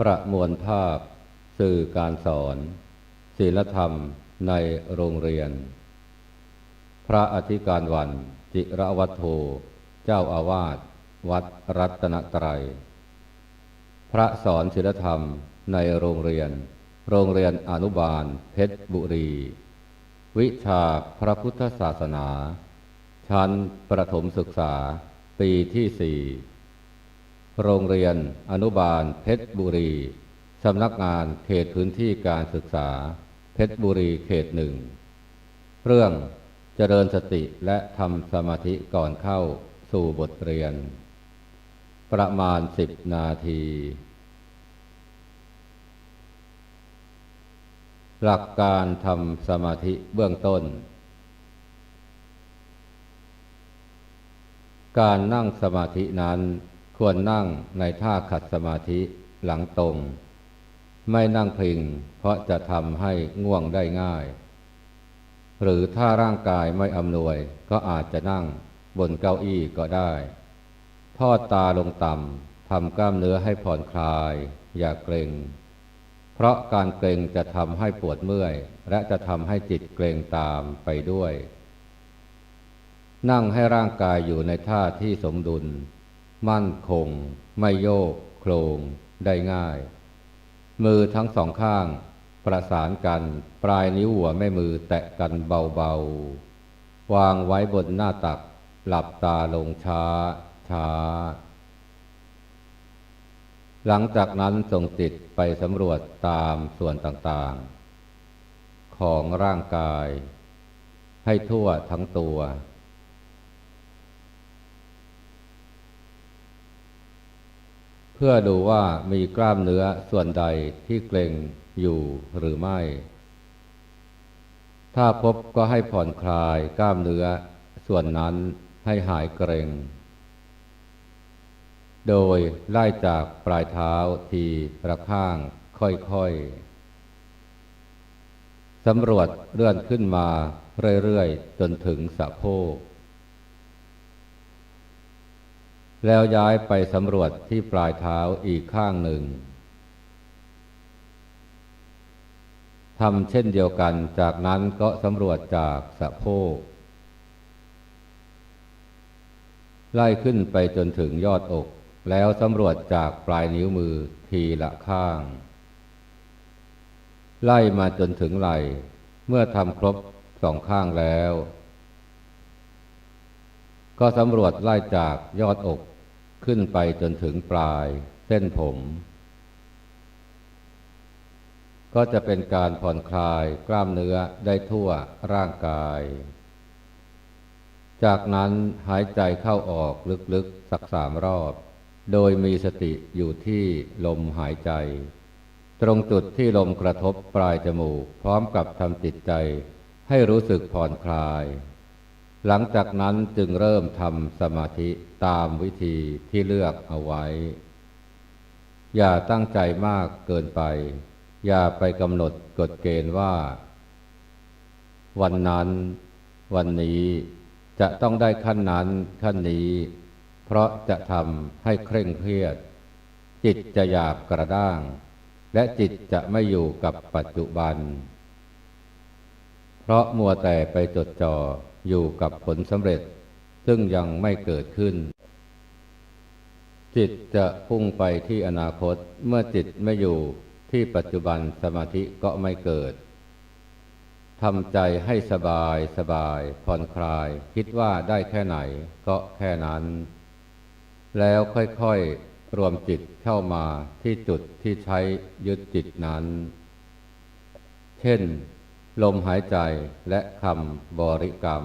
ประมวลภาพ สื่อการสอนศีลธรรมในโรงเรียน พระอธิการวัน จิระวัตโธเจ้าอาวาสวัดรัตนตรัย พระสอนศีลธรรมในโรงเรียน โรงเรียนอนุบาล เพชรบุรี วิชาพระพุทธศาสนา ชั้นประถมศึกษาปีที่สี่ โรงเรียน อนุบาล เพชรบุรี สำนักงานเขตพื้นที่การศึกษา เพชรบุรีเขตหนึ่ง เรื่องเจริญสติและทำสมาธิก่อนเข้าสู่บทเรียน ประมาณสิบนาที หลักการทำสมาธิเบื้องต้น การนั่งสมาธินั้น ควรนั่งในท่าขัดสมาธิหลังตรง ไม่นั่งพิงเพราะจะทำให้ง่วงได้ง่าย หรือถ้าร่างกายไม่อำนวยก็อาจจะนั่งบนเก้าอี้ก็ได้ ทอดตาลงต่ำทำกล้ามเนื้อให้ผ่อนคลาย อย่าเกรงเพราะการเกรงจะทำให้ปวดเมื่อย และจะทำให้จิตเกรงตามไปด้วย นั่งให้ร่างกายอยู่ในท่าที่สมดุล มั่นคง ไม่โยกโครงได้ง่าย มือทั้งสองข้างประสานกัน ปลายนิ้วหัวแม่มือแตะกันเบาๆ วางไว้บนหน้าตัก หลับตาลงช้าช้า หลังจากนั้นส่งจิตไปสำรวจตามส่วนต่างๆ ของร่างกาย ให้ทั่วทั้งตัว เพื่อดูว่ามีกล้ามเนื้อส่วนใดที่เกร็งอยู่หรือไม่ ถ้าพบก็ให้ผ่อนคลายกล้ามเนื้อส่วนนั้นให้หายเกร็ง โดยไล่จากปลายเท้าทีระข้างค่อยๆ สำรวจเลื่อนขึ้นมาเรื่อยๆ จนถึงสะโพก แล้วย้ายไปสำรวจที่ปลายเท้าอีกข้างหนึ่งทำเช่นเดียวกัน จากนั้นก็สำรวจจากสะโพก ไล่ขึ้นไปจนถึงยอดอก แล้วสำรวจจากปลายนิ้วมือทีละข้าง ไล่มาจนถึงไหล่ เมื่อทำครบสองข้างแล้ว ก็สำรวจไล่จากยอดอก ขึ้นไปจนถึงปลายเส้นผม ก็จะเป็นการผ่อนคลายกล้ามเนื้อได้ทั่วร่างกาย จากนั้นหายใจเข้าออกลึกๆสักสามรอบ โดยมีสติอยู่ที่ลมหายใจ ตรงจุดที่ลมกระทบปลายจมูก พร้อมกับทำจิตใจให้รู้สึกผ่อนคลาย หลังจากนั้นจึงเริ่มทำสมาธิตามวิธีที่เลือกเอาไว้ อย่าตั้งใจมากเกินไป อย่าไปกำหนดกฎเกณฑ์ว่า วันนั้น วันนี้จะต้องได้ขั้นนั้นขั้นนี้ เพราะจะทำให้เคร่งเครียด จิตจะหยาบกระด้าง และจิตจะไม่อยู่กับปัจจุบัน เพราะมัวแต่ไปจดจ่อ อยู่กับผลสำเร็จ ซึ่งยังไม่เกิดขึ้น จิตจะพุ่งไปที่อนาคตเมื่อจิตไม่อยู่ที่ปัจจุบันสมาธิก็ไม่เกิดทำใจให้สบายสบาย ผ่อนคลาย คิดว่าได้แค่ไหนก็แค่นั้น แล้วค่อยๆ รวมจิตเข้ามาที่จุดที่ใช้ยึดจิตนั้น เช่น ลมหายใจและคำบริกรรม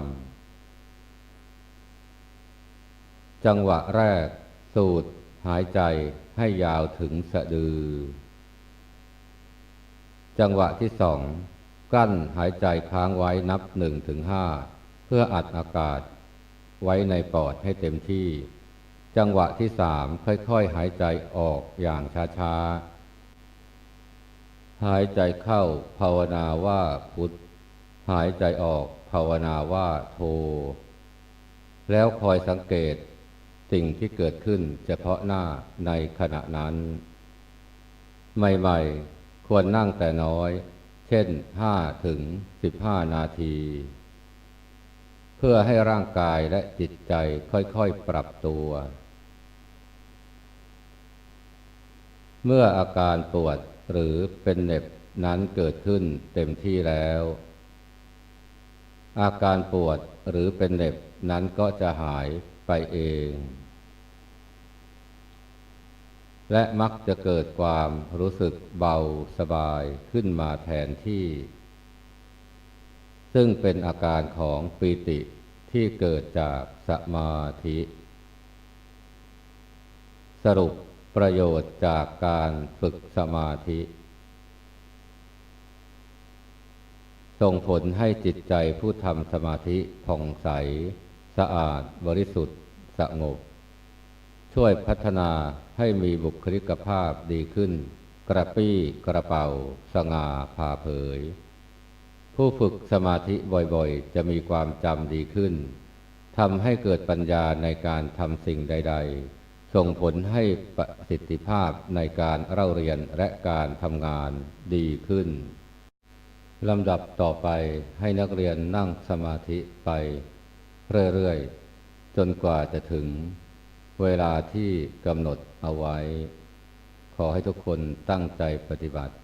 จังหวะแรก สูดหายใจให้ยาวถึงสะดือ จังหวะที่สอง กั้นหายใจค้างไว้นับหนึ่งถึงห้าเพื่ออัดอากาศ ไว้ในปอดให้เต็มที่ จังหวะที่สามค่อยๆ หายใจออกอย่างช้าๆ หายใจเข้าภาวนาว่าพุทธหายใจออกภาวนาว่าโท แล้วคอยสังเกตสิ่งที่เกิดขึ้นเฉพาะหน้าในขณะนั้น ใหม่ๆ ควรนั่งแต่น้อย เช่นห้าถึงสิบห้านาที เพื่อให้ร่างกายและจิตใจค่อยๆ ปรับตัว เมื่ออาการปวด หรือเป็นเน็บนั้นเกิดขึ้นเต็มที่แล้ว อาการปวดหรือเป็นเน็บนั้นก็จะหายไปเอง และมักจะเกิดความรู้สึกเบาสบายขึ้นมาแทนที่ ซึ่งเป็นอาการของปีติที่เกิดจากสมาธิ สรุป ประโยชน์จากการฝึกสมาธิ ส่งผลให้จิตใจผู้ทำสมาธิผ่องใส สะอาดบริสุทธิ์สงบ ช่วยพัฒนาให้มีบุคลิกภาพดีขึ้น กระปี้กระเป๋า สง่าผ่าเผย ผู้ฝึกสมาธิบ่อยๆ จะมีความจำดีขึ้นทำให้เกิดปัญญาในการทำสิ่งใด ๆ ส่งผลให้ประสิทธิภาพในการเล่าเรียนและการทำงานดีขึ้นลำดับต่อไปให้นักเรียนนั่งสมาธิไปเรื่อยๆ จนกว่าจะถึงเวลาที่กำหนดเอาไว้ ขอให้ทุกคนตั้งใจปฏิบัติ